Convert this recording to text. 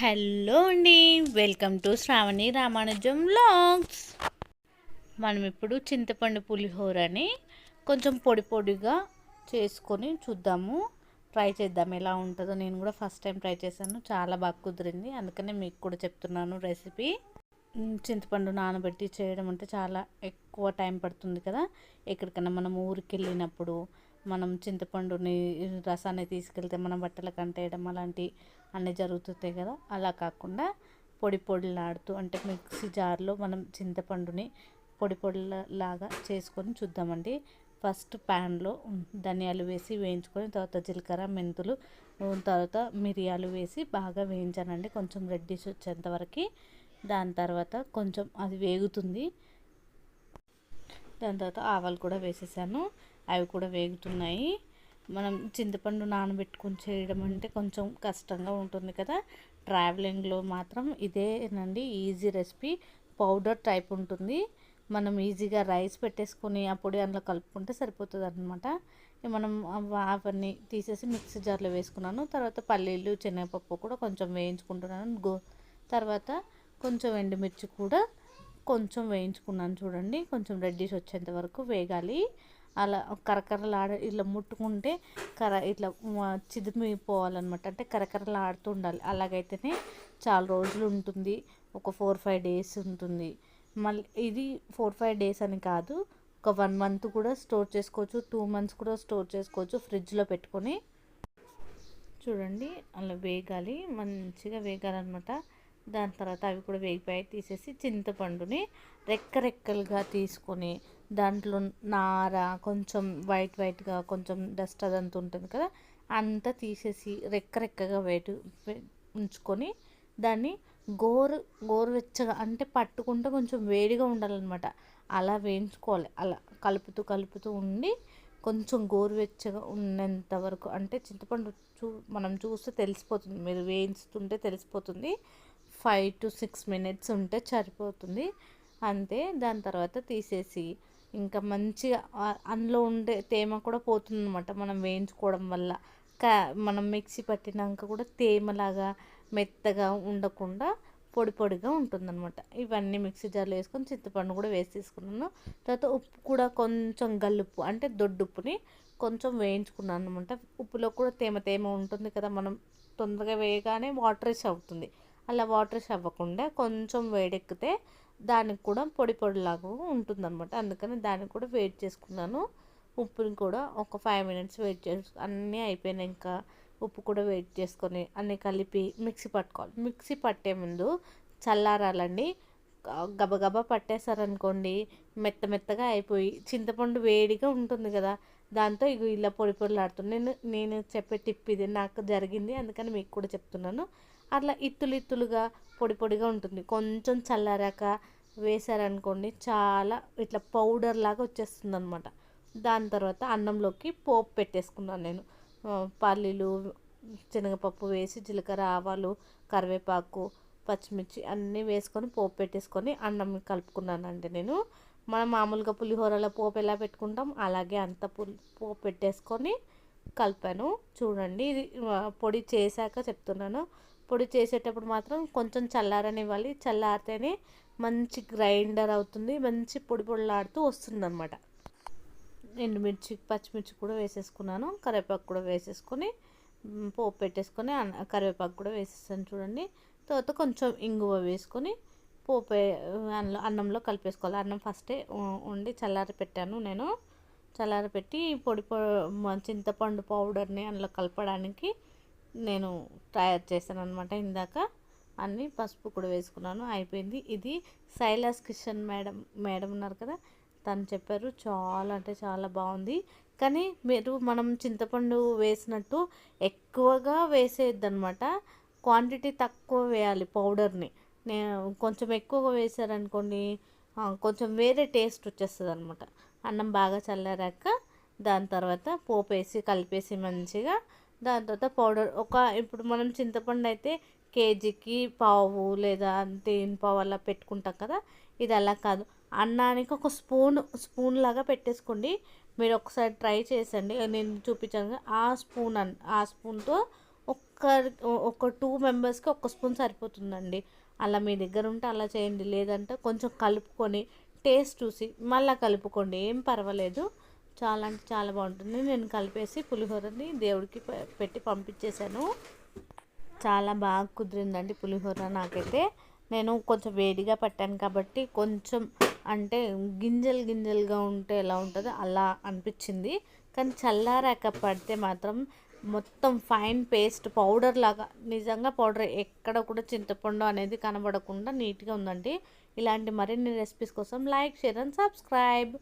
Hello అండి welcome to Sravani Ramanujam vlogs. మనం ఇప్పుడు చింతపండు పులిహోరని కొంచెం పొడి పొడిగా చేసుకొని చూద్దాము. ట్రై చేద్దాం ఎలా ఉంటుందో. నేను కూడా ఫస్ట్ టైం ట్రై చేశాను. చాలా బాగా కుదిరింది. అందుకనే మీకు కూడా చెప్తున్నాను రెసిపీ చింతపండు నానబెట్టి చేయడం అంటే చాలా ఎక్కువ టైం పడుతుంది కదా. ఎక్కడికైనా మనం ఊరికి వెళ్ళినప్పుడు మనం చింతపండుని రసాన్ని తీసుకెళ్తే మనం బట్టలకు అంటేయడం అలాంటి అన్నీ జరుగుతుంటాయి కదా. అలా కాకుండా పొడి పొడిలాడుతూ అంటే మిక్సీ జార్లో మనం చింతపండుని పొడి పొడిలాగా చేసుకొని చూద్దామండి. ఫస్ట్ ప్యాన్లో ధనియాలు వేసి వేయించుకొని తర్వాత జీలకర్ర మెంతులు తర్వాత మిరియాలు వేసి బాగా వేయించానండి. కొంచెం రెడ్డిష్ వచ్చేంత వరకు. దాని తర్వాత కొంచెం అది వేగుతుంది. దాని తర్వాత ఆవాలు కూడా వేసేసాను. అవి కూడా వేగుతున్నాయి. మనం చింతపండు నానబెట్టుకొని చేయడం అంటే కొంచెం కష్టంగా ఉంటుంది కదా. ట్రావెలింగ్లో మాత్రం ఇదేనండి ఈజీ రెసిపీ. పౌడర్ టైప్ ఉంటుంది. మనం ఈజీగా రైస్ పెట్టేసుకొని ఆ పొడి అందులో కలుపుకుంటే సరిపోతుంది అనమాట మనం అవన్నీ తీసేసి మిక్సీ జార్లో వేసుకున్నాను. తర్వాత పల్లీలు శనగపప్పు కూడా కొంచెం వేయించుకుంటున్నాను. గో తర్వాత కొంచెం ఎండుమిర్చి కూడా కొంచెం వేయించుకున్నాను చూడండి. కొంచెం రెడ్డిష్ వచ్చేంత వరకు వేగాలి. అలా కరకరలాడ ఇట్లా ముట్టుకుంటే కర ఇట్లా చిదిమిపోవాలన్నమాట. అంటే కరకరలాడుతూ ఉండాలి. అలాగైతేనే చాలా రోజులు ఉంటుంది. ఒక ఫోర్ ఫైవ్ డేస్ ఉంటుంది. మళ్ళీ ఇది ఫోర్ ఫైవ్ డేస్ అని కాదు. ఒక వన్ మంత్ కూడా స్టోర్ చేసుకోవచ్చు. టూ మంత్స్ కూడా స్టోర్ చేసుకోవచ్చు. ఫ్రిడ్జ్లో పెట్టుకొని చూడండి. అలా వేగాలి. మంచిగా వేగాలన్నమాట. దాని తర్వాత అవి కూడా వేగిపోయి తీసేసి చింతపండుని రెక్క రెక్కలుగా తీసుకొని దాంట్లో నార కొంచెం వైట్ వైట్గా కొంచెం డస్ట్ అదంతా ఉంటుంది కదా అంతా తీసేసి రెక్క రెక్కగా వేటు ఉంచుకొని దాన్ని గోరు గోరువెచ్చగా అంటే పట్టుకుంటే కొంచెం వేడిగా ఉండాలన్నమాట. అలా వేయించుకోవాలి. అలా కలుపుతూ కలుపుతూ ఉండి కొంచెం గోరువెచ్చగా ఉన్నంత వరకు అంటే చింతపండు చూ మనం చూస్తే తెలిసిపోతుంది. మీరు వేయిస్తుంటే తెలిసిపోతుంది. ఫైవ్ టు సిక్స్ మినిట్స్ ఉంటే సరిపోతుంది. అంతే దాని తర్వాత తీసేసి ఇంకా మంచిగా అందులో ఉండే తేమ కూడా పోతుందన్నమాట. మనం వేయించుకోవడం వల్ల. కా మనం మిక్సీ పట్టినాక కూడా తేమలాగా మెత్తగా ఉండకుండా పొడి పొడిగా ఉంటుందన్నమాట. ఇవన్నీ మిక్సీ జార్లో వేసుకొని చింతపండు కూడా వేసి తీసుకున్నాను తర్వాత ఉప్పు కూడా కొంచెం గల్లుప్పు అంటే దొడ్డుప్పుని కొంచెం వేయించుకున్నాను అనమాట ఉప్పులో కూడా తేమ తేమ ఉంటుంది కదా మనం తొందరగా వేయగానే వాటరేస్ అవుతుంది. అలా వాటర్స్ అవ్వకుండా కొంచెం వేడెక్కితే దానికి కూడా పొడి పొడిలాగా ఉంటుందన్నమాట. అందుకని దానికి కూడా వెయిట్ చేసుకున్నాను. ఉప్పుని కూడా ఒక ఫైవ్ మినిట్స్ వెయిట్ చేసు అన్నీ అయిపోయినాక ఉప్పు కూడా వెయిట్ చేసుకొని అన్నీ కలిపి మిక్సీ పట్టుకోవాలి. మిక్సీ పట్టే ముందు చల్లారాలండి. గబగబా పట్టేశారనుకోండి మెత్త మెత్తగా అయిపోయి చింతపండు వేడిగా ఉంటుంది కదా దాంతో ఇగో ఇలా పొడి పొడిలాడుతుంది నేను నేను చెప్పే టిప్ ఇది. నాకు జరిగింది. అందుకని మీకు కూడా చెప్తున్నాను. అట్లా ఇత్తులు ఇత్తులుగా పొడి పొడిగా ఉంటుంది. కొంచెం చల్లారాక వేశారనుకోండి చాలా ఇట్లా పౌడర్ లాగా వచ్చేస్తుంది అనమాట దాని తర్వాత అన్నంలోకి పోపు పెట్టేసుకున్నాను నేను. పల్లీలు శనగపప్పు వేసి జీలకర్ర ఆవాలు కరివేపాకు పచ్చిమిర్చి అన్నీ వేసుకొని పోపు పెట్టేసుకొని అన్నం కలుపుకున్నానండి నేను. మనం మామూలుగా పులిహోరలో పోపు ఎలా పెట్టుకుంటాం అలాగే అంత పులి పోపు పెట్టేసుకొని కలిపాను. చూడండి ఇది పొడి చేశాక చెప్తున్నాను. పొడి చేసేటప్పుడు మాత్రం కొంచెం చల్లారనివ్వాలి. చల్లారితేనే మంచి గ్రైండర్ అవుతుంది. మంచి పొడి పొడిలాడుతూ వస్తుంది అనమాట ఎండుమిర్చి పచ్చిమిర్చి కూడా వేసేసుకున్నాను. కరివేపాకు కూడా వేసేసుకొని పోపు పెట్టేసుకొని అన్న- కరివేపాకు కూడా వేసేసాను చూడండి. తర్వాత కొంచెం ఇంగువ వేసుకొని పోపు అన్నం అన్నంలో కలిపేసుకోవాలి. అన్నం ఫస్టే ఉండి వండి చల్లారి పెట్టాను నేను. చల్లారి పెట్టి పొడి పొ చింతపండు పౌడర్ని అందులో కలపడానికి నేను తయారు చేశాను అనమాట ఇందాక. అన్నీ పసుపు కూడా వేసుకున్నాను. అయిపోయింది. ఇది శైలాస్ కిషన్ మేడం మేడం ఉన్నారు కదా తను చెప్పారు చాలా అంటే చాలా బాగుంది. కానీ మీరు మనం చింతపండు వేసినట్టు ఎక్కువగా వేసేద్దనమాట క్వాంటిటీ తక్కువ వేయాలి పౌడర్ని. నేను కొంచెం ఎక్కువగా వేసారనుకోండి కొంచెం వేరే టేస్ట్ వచ్చేస్తుంది అనమాట అన్నం బాగా చల్లారాక దాని తర్వాత పోపు వేసి కలిపేసి మంచిగా దాని తర్వాత పౌడర్. ఒక ఇప్పుడు మనం చింతపండు అయితే కేజీకి పావు లేదా దేని పావు అలా పెట్టుకుంటాం కదా ఇది అలా కాదు. అన్నానికి ఒక స్పూన్ స్పూన్ లాగా పెట్టేసుకోండి. మీరు ఒకసారి ట్రై చేసండి. నేను చూపించాను ఆ స్పూన్ అన్ ఆ స్పూన్తో ఒక్క ఒక్క ఒక టూ మెంబర్స్కి ఒక్క స్పూన్ సరిపోతుందండి. అలా మీ దగ్గర ఉంటే అలా చేయండి. లేదంటే కొంచెం కలుపుకొని టేస్ట్ చూసి మళ్ళీ కలుపుకోండి. ఏం పర్వాలేదు. చాలా అంటే చాలా బాగుంటుంది. నేను కలిపేసి పులిహోరని దేవుడికి పె- పెట్టి పంపించేశాను. చాలా బాగా కుదిరిందండి పులిహోర నాకైతే. నేను కొంచెం వేడిగా పెట్టాను కాబట్టి కొంచెం అంటే గింజలు గింజలుగా ఉంటే ఎలా ఉంటుందో అలా అనిపించింది. కానీ చల్లారాక పడితే మాత్రం మొత్తం ఫైన్ పేస్ట్ పౌడర్ లాగా నిజంగా పౌడర్ ఎక్కడ కూడా చింతపండు అనేది కనబడకుండా నీట్గా ఉందండి. ఇలాంటి మరిన్ని రెసిపీస్ కోసం లైక్ షేర్ అండ్ సబ్స్క్రైబ్.